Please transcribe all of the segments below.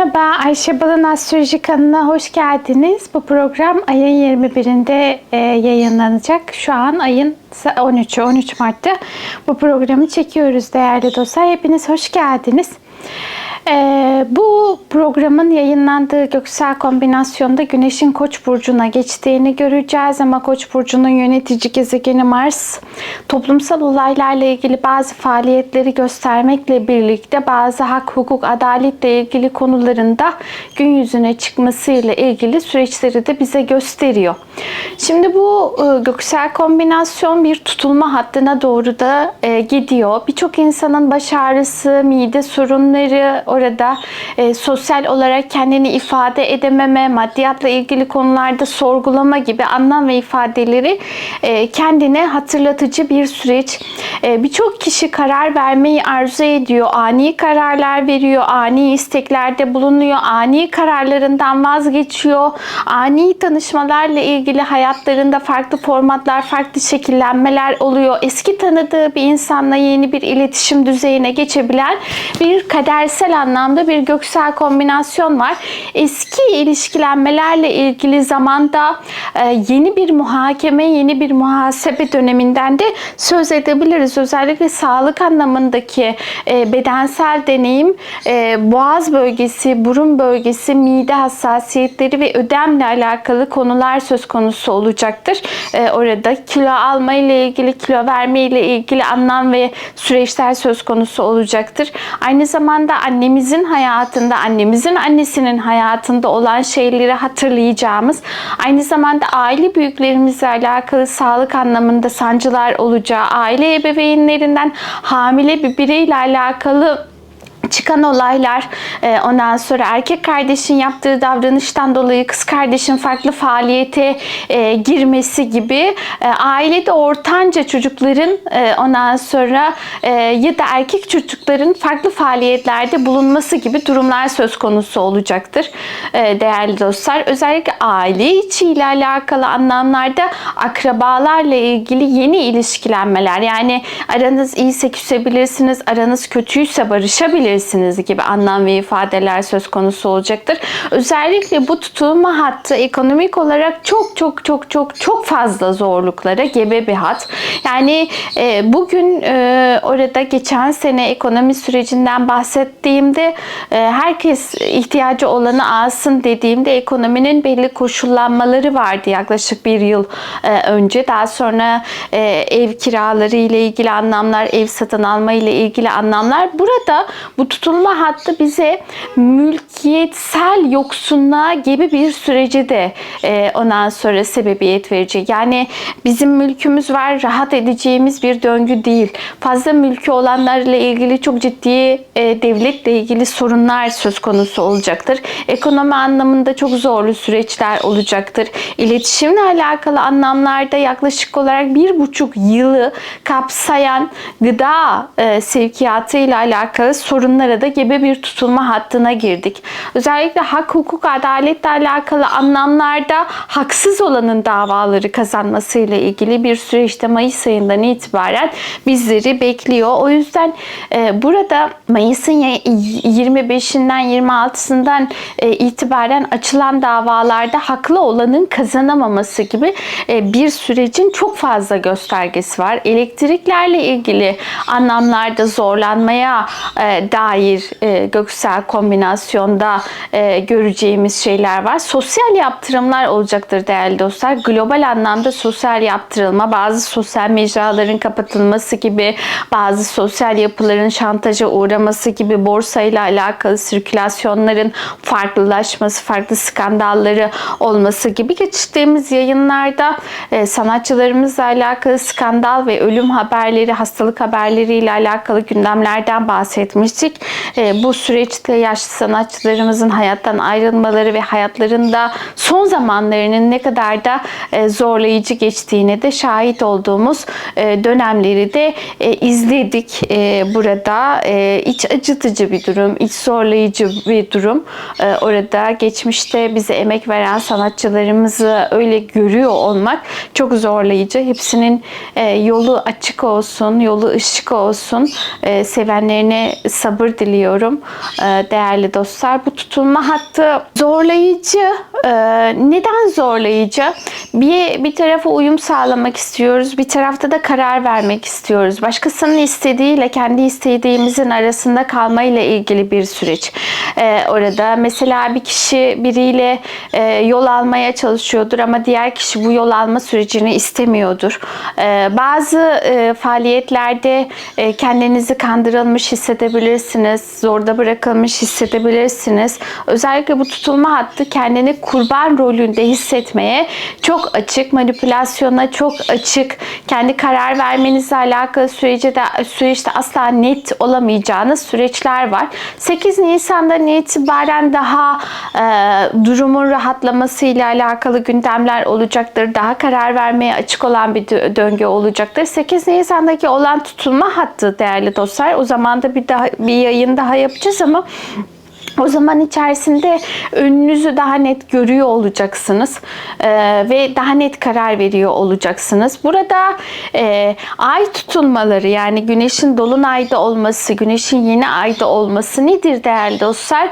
Merhaba Ayşe Balın Astroloji kanalına hoş geldiniz. Bu program ayın 21'inde e, yayınlanacak. Şu an ayın 13'ü 13 Mart'ta bu programı çekiyoruz değerli dostlar. Hepiniz hoş geldiniz. Ee, bu programın yayınlandığı göksel kombinasyonda Güneş'in Koç burcuna geçtiğini göreceğiz ama Koç burcunun yönetici gezegeni Mars toplumsal olaylarla ilgili bazı faaliyetleri göstermekle birlikte bazı hak, hukuk, adaletle ilgili konularında gün yüzüne çıkmasıyla ilgili süreçleri de bize gösteriyor. Şimdi bu e, göksel kombinasyon bir tutulma hattına doğru da e, gidiyor. Birçok insanın baş ağrısı, mide sorunları, orada e, sosyal olarak kendini ifade edememe, maddiyatla ilgili konularda sorgulama gibi anlam ve ifadeleri e, kendine hatırlatıcı bir süreç. E, Birçok kişi karar vermeyi arzu ediyor, ani kararlar veriyor, ani isteklerde bulunuyor, ani kararlarından vazgeçiyor, ani tanışmalarla ilgili hayatlarında farklı formatlar, farklı şekillenmeler oluyor. Eski tanıdığı bir insanla yeni bir iletişim düzeyine geçebilen bir kadersel anlamda bir göksel kombinasyon var. Eski ilişkilenmelerle ilgili zamanda e, yeni bir muhakeme, yeni bir muhasebe döneminden de söz edebiliriz. Özellikle sağlık anlamındaki e, bedensel deneyim, e, boğaz bölgesi, burun bölgesi, mide hassasiyetleri ve ödemle alakalı konular söz konusu olacaktır. Orada kilo alma ile ilgili, kilo verme ile ilgili anlam ve süreçler söz konusu olacaktır. Aynı zamanda annemizin hayatında, annemizin annesinin hayatında olan şeyleri hatırlayacağımız, aynı zamanda aile büyüklerimizle alakalı sağlık anlamında sancılar olacağı, aile ebeveynlerinden hamile bir bireyle alakalı çıkan olaylar e, ondan sonra erkek kardeşin yaptığı davranıştan dolayı kız kardeşin farklı faaliyete e, girmesi gibi e, ailede ortanca çocukların ondan sonra ya da erkek çocukların farklı faaliyetlerde bulunması gibi durumlar söz konusu olacaktır değerli dostlar. Özellikle aile içi ile alakalı anlamlarda akrabalarla ilgili yeni ilişkilenmeler yani aranız iyiyse küsebilirsiniz, aranız kötüyse barışabilirsiniz yapabilirsiniz gibi anlam ve ifadeler söz konusu olacaktır. Özellikle bu tutulma hattı ekonomik olarak çok çok çok çok çok fazla zorluklara gebe bir hat. Yani e, bugün e, orada geçen sene ekonomi sürecinden bahsettiğimde e, herkes ihtiyacı olanı alsın dediğimde ekonominin belli koşullanmaları vardı yaklaşık bir yıl e, önce. Daha sonra e, ev kiraları ile ilgili anlamlar, ev satın alma ile ilgili anlamlar. Burada bu tutulma hattı bize mülkiyetsel yoksunluğa gibi bir süreci de e, ondan sonra sebebiyet verecek. Yani bizim mülkümüz var, rahat edeceğimiz bir döngü değil. Fazla mülkü olanlarla ilgili çok ciddi e, devletle ilgili sorunlar söz konusu olacaktır. Ekonomi anlamında çok zorlu süreçler olacaktır. İletişimle alakalı anlamlarda yaklaşık olarak bir buçuk yılı kapsayan gıda e, sevkiyatı ile alakalı sorunlara da gebe bir tutulma hattına girdik. Özellikle hak, hukuk, adaletle alakalı anlamlarda haksız olanın davaları kazanmasıyla ilgili bir süreçte Mayıs ayından itibaren bizleri bekliyor. O yüzden e, burada Mayıs'ın 25'inden 26'sından e, itibaren açılan davalarda haklı olanın kazanamaması gibi e, bir sürecin çok fazla göstergesi var. Elektriklerle ilgili anlamlarda zorlanmaya e, dair e, göksel kombinasyonda e, göreceğimiz şeyler var. Sosyal yaptırımlar olacaktır değerli dostlar. Global anlamda sosyal yaptırılma, bazı sosyal mecraların kapatılması gibi, bazı sosyal yapıların şantaja uğraması gibi, borsayla alakalı sirkülasyonların farklılaşması, farklı skandalları olması gibi geçtiğimiz yayınlarda e, sanatçılarımızla alakalı skandal ve ölüm haberleri, hastalık haberleriyle alakalı gündemlerden bahsetmiştik. E, bu süreçte yaşlı sanatçılarımızın hayattan ayrılmaları ve hayatlarında son zamanlarının ne kadar da e, zorlayıcı geçtiğine de şahit olduğumuz e, dönemleri de e, izledik e, burada. E, iç acıtıcı bir durum, iç zorlayıcı bir durum. E, orada geçmişte bize emek veren sanatçılarımızı öyle görüyor olmak çok zorlayıcı. Hepsinin e, yolu açık olsun, yolu ışık olsun. E, sevenlerine sabır sabır diliyorum e, değerli dostlar. Bu tutulma hattı zorlayıcı. E, neden zorlayıcı? Bir, bir tarafa uyum sağlamak istiyoruz. Bir tarafta da karar vermek istiyoruz. Başkasının istediğiyle kendi istediğimizin arasında kalmayla ilgili bir süreç. E, orada mesela bir kişi biriyle yol almaya çalışıyordur ama diğer kişi bu yol alma sürecini istemiyordur. Bazı faaliyetlerde kendinizi kandırılmış hissedebilirsiniz. Zorda bırakılmış hissedebilirsiniz. Özellikle bu tutulma hattı kendini kurban rolünde hissetmeye çok açık. Manipülasyona çok açık. Kendi karar vermenizle alakalı sürece de, süreçte asla net olamayacağınız süreçler var. 8 Nisan'dan itibaren daha e, durumun rahatlamasıyla alakalı gündemler olacaktır. Daha karar vermeye açık olan bir dö- döngü olacaktır. 8 Nisan'daki olan tutulma hattı değerli dostlar. O zaman da bir daha bir yayın daha yapacağız ama o zaman içerisinde önünüzü daha net görüyor olacaksınız Ee, ve daha net karar veriyor olacaksınız. Burada e, ay tutulmaları yani güneşin dolunayda olması, güneşin yeni ayda olması nedir değerli dostlar?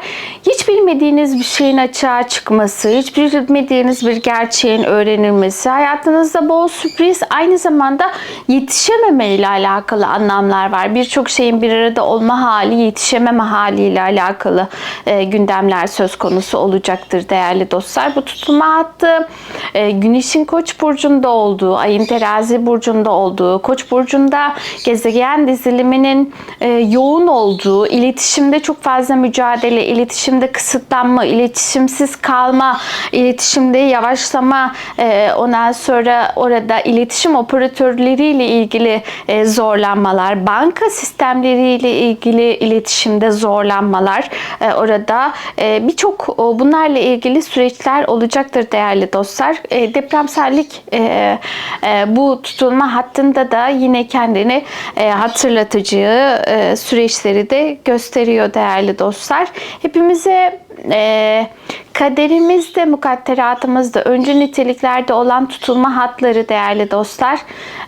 Hiç bilmediğiniz bir şeyin açığa çıkması, hiç bilmediğiniz bir gerçeğin öğrenilmesi, hayatınızda bol sürpriz, aynı zamanda yetişememe ile alakalı anlamlar var. Birçok şeyin bir arada olma hali, yetişememe haliyle alakalı e, gündemler söz konusu olacaktır değerli dostlar. Bu tutulma hattı e, Güneş'in Koç burcunda olduğu, Ay'ın Terazi burcunda olduğu, Koç burcunda gezegen diziliminin e, yoğun olduğu, iletişimde çok fazla mücadele, iletişimde kısıtlanma, iletişimsiz kalma, iletişimde yavaşlama, e, ondan sonra orada iletişim operatörleriyle ilgili zorlanmalar, banka sistemleriyle ilgili iletişimde zorlanmalar, orada e, birçok bunlarla ilgili süreçler olacaktır değerli dostlar. E, depremsellik e, e, bu tutulma hattında da yine kendini e, hatırlatıcı e, süreçleri de gösteriyor değerli dostlar. Hepimize e, kaderimizde, mukadderatımızda, öncü niteliklerde olan tutulma hatları değerli dostlar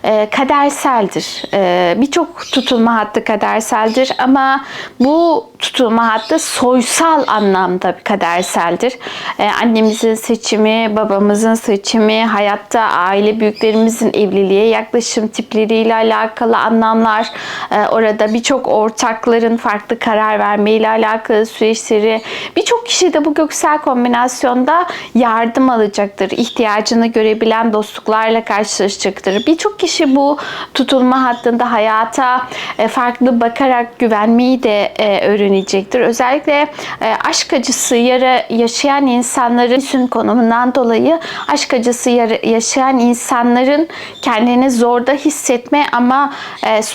e, kaderseldir. E, Birçok tutulma hattı kaderseldir ama bu tutulma hattı soysal anlamda kaderseldir. E, annemizin seçimi, babamızın seçimi, hayatta aile büyüklerimizin evliliğe yaklaşım tipleriyle alakalı anlamlar, e, orada birçok ortakların farklı karar vermeyle alakalı süreçleri, birçok kişi de bu göksel kombinasyonda yardım alacaktır. İhtiyacını görebilen dostluklarla karşılaşacaktır. Birçok kişi bu tutulma hattında hayata e, farklı bakarak güvenmeyi de e, öğrenecektir. Özellikle e, aşk acısı yara yaşayan insanların üstün konumundan dolayı aşk acısı yaşayan insanların kendini zorda hissetme ama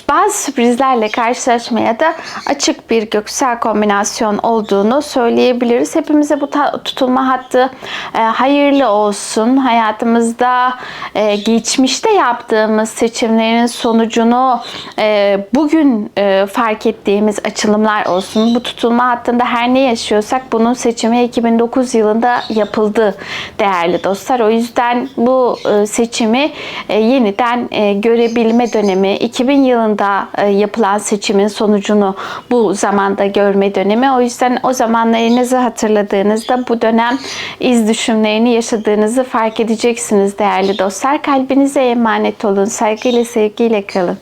bazı sürprizlerle karşılaşmaya da açık bir göksel kombinasyon olduğunu söyleyebiliriz. Hepimize bu tutulma hattı e, hayırlı olsun. Hayatımızda e, geçmişte yaptığımız seçimlerin sonucunu e, bugün e, fark ettiğimiz açılımlar olsun. Bu tutulma hattında her ne yaşıyorsak bunun seçimi 2009 yılında yapıldı değerli dostlar. O yüzden bu e, seçimi e, yeniden e, görebilme dönemi 2000 yılında e, yapılan seçimin sonucunu bu zamanda görme dönemi. O yüzden o zamanlarınızı hatırladığınızda bu dönem iz düşümlerini yaşadığınızı fark edeceksiniz değerli dostlar. Kalbinize emanet olun. Saygıyla sevgiyle kalın.